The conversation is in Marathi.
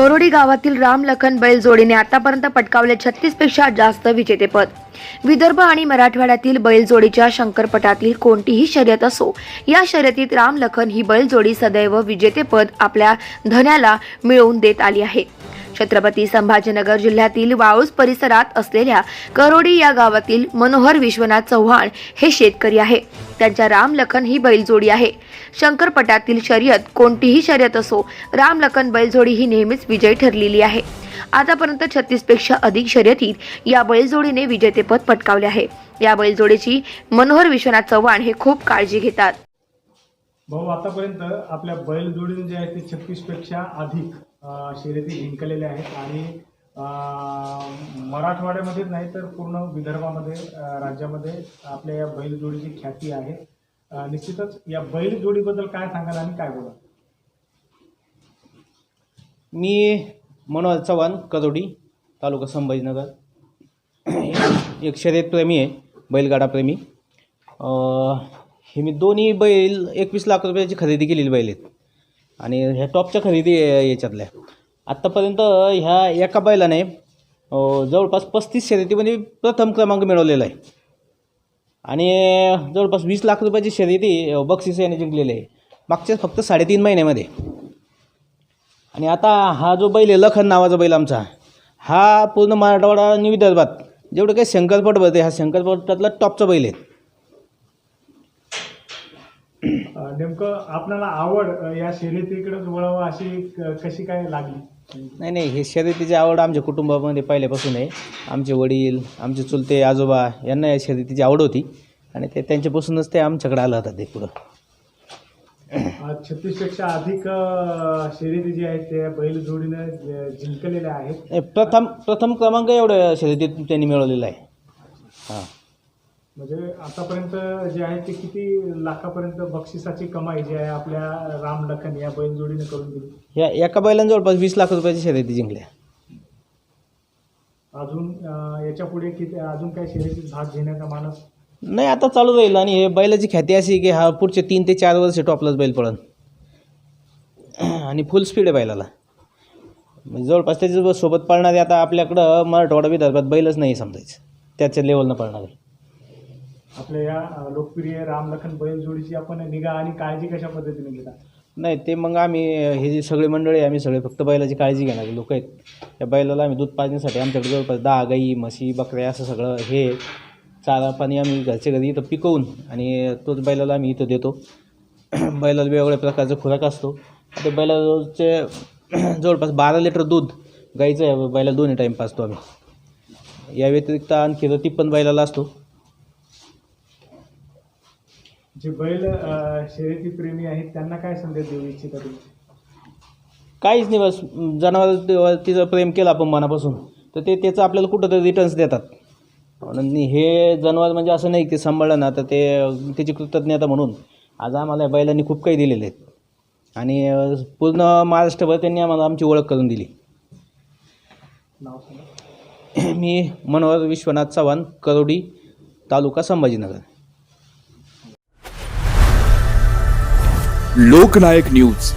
करोडी गावातील राम लखन बैल जोडीने आतापर्यंत पटकावले छत्तीसपेक्षा जास्त विजेतेपद. विदर्भ आणि मराठवाड्यातील बैलजोडीच्या शंकरपटातील कोणतीही शर्यत असो या शर्यतीत राम लखन ही बैलजोडी सदैव विजेतेपद आपल्या धन्याला मिळवून देत आली आहे. छत्रपती संभाजीनगर जिल्ह्यातील वाळूस परिसरात असलेल्या करोडी या गावातील मनोहर विश्वनाथ चव्हाण हे शेतकरी आहे. त्यांच्या रामलखन ही बैलजोडी आहे. शंकरपटातील शर्यत कोणतीही शर्यत असो रामलखन बैलजोडी ही नेहमीच विजयी ठरलेली आहे. आतापर्यंत छत्तीसपेक्षा अधिक शर्यतीत या बैलजोडीने विजेतेपद पटकावले आहे. या बैलजोडीची मनोहर विश्वनाथ चव्हाण हे खूप काळजी घेतात. भाऊ आतापर्यंत आपल्या बैलजोडीने जे आहे ते छत्तीसपेक्षा अधिक शर्यती जिंकलेल्या आहेत आणि मराठवाड्यामध्येच नाही तर पूर्ण विदर्भामध्ये राज्यामध्ये आपल्या या बैल जोडीची ख्याती आहे. निश्चितच या बैल जोडीबद्दल काय सांगाल आणि काय बोला मी मनोज चव्हाण कदोडी तालुका संभाजीनगर. एक शर्यतप्रेमी आहे बैलगाडाप्रेमी. हे मी दोन्ही बैल एकवीस लाख रुपयाची खरेदी केलेली बैल आहेत. आणि ह्या टॉपच्या खरेदी याच्यातल्या. आत्तापर्यंत ह्या एका बैलाने जवळपास पस्तीस शर्यतीमध्ये प्रथम क्रमांक मिळवलेला आहे. आणि जवळपास वीस लाख रुपयाची शर्यती बक्षीस याने जिंकलेली आहे. मागच्या फक्त साडेतीन महिन्यामध्ये. आणि आता हा जो बैल आहे लखन नावाचा बैल आमचा हा पूर्ण मराठवाडा आणि विदर्भात जेवढं काही शंकरपट भरते हा शंकरपटातला टॉपचा बैल आहे अं, नेमकं आपल्याला आवड या शर्यतीकडेच वळावं अशी क- कशी काय लागली? नाही नाही हे शर्यतीची आवड आमच्या कुटुंबामध्ये पहिल्यापासून आहे. आमचे वडील आमचे चुलते आजोबा यांना या शर्यतीची आवड होती. आणि ते त्यांच्यापासूनच ते आमच्याकडे आलं होतं ते पुढं. छत्तीसपेक्षा अधिक अं, शर्यती जी आहेत त्या बैल जोडीने जिंकलेल्या आहेत. नाही, प्रथम प्रथम क्रमांक एवढं शर्यतीत त्यांनी मिळवलेला आहे. हां. म्हणजे आतापर्यंत जे आहे ते किती लाखापर्यंत बक्षिसाची कमाई जी आहे आपल्या राम लखन या बैलजोडीने करून दिली? या एका बैलाने जवळपास वीस लाख रुपयाची शर्यती जिंकल्या. अजून अं, याच्यापुढे किती अजून काही शर्यतीत भाग घेण्याचा मानस? नाही आता चालू राहील आणि हे बैलाची ख्याती अशी की हा पुढचे तीन ते चार वर्ष टॉपलाच बैल पळन. आणि फुल स्पीड आहे बैलाला. म्हणजे जवळपास त्याच्या सोबत पळणारे आता आपल्याकडं मराठवाडा विदर्भात बैलच नाही समजायचं. त्याच्या लेवलनं पळणारे. आपल्या या लोकप्रिय रामलखन बैल बैलजोडीची आपण निगा आणि काळजी कशा पद्धतीने घेता? नाही ते मग आम्ही हे जे सगळे मंडळी आहे, आम्ही सगळे फक्त बैलाची काळजी घेणारे. लोक आहेत. त्या बैलाला आम्ही दूध पाजण्यासाठी आमच्याकडे जवळपास दहा गाई म्हशी बकऱ्या असं सगळं हे आहे. चारा पाणी आम्ही घरच्या घरी इथं पिकवून आणि तोच बैलाला आम्ही इथं देतो. बैलाला वेगवेगळ्या प्रकारचा खुराक असतो. ते बैलाला रोजचे जवळपास बारा लिटर दूध गाईचं आहे, बैलाला दोन्ही टाईम पाजतो आम्ही. या व्यतिरिक्त आणखी रती पण बैलाला असतो. जे बैल शर्यती प्रेमी आहेत त्यांना काय संदेश देऊ इच्छिता तुम्ही? काहीच नाही बस जनावर तिचं प्रेम केलं आपण मनापासून तर ते त्याचं आपल्याला कुठंतरी रिटर्न्स देतात. आणि हे जनावर म्हणजे असं नाही की ते सांभाळलं ना तर ते त्याची कृतज्ञता म्हणून आज आम्हाला या बैलांनी खूप काही दिलेले आहेत. आणि पूर्ण महाराष्ट्रभर त्यांनी आम्हाला आमची ओळख करून दिली. नाव सांगा. मी मनोहर विश्वनाथ चव्हाण करोडी तालुका संभाजीनगर. लोकनायक न्यूज.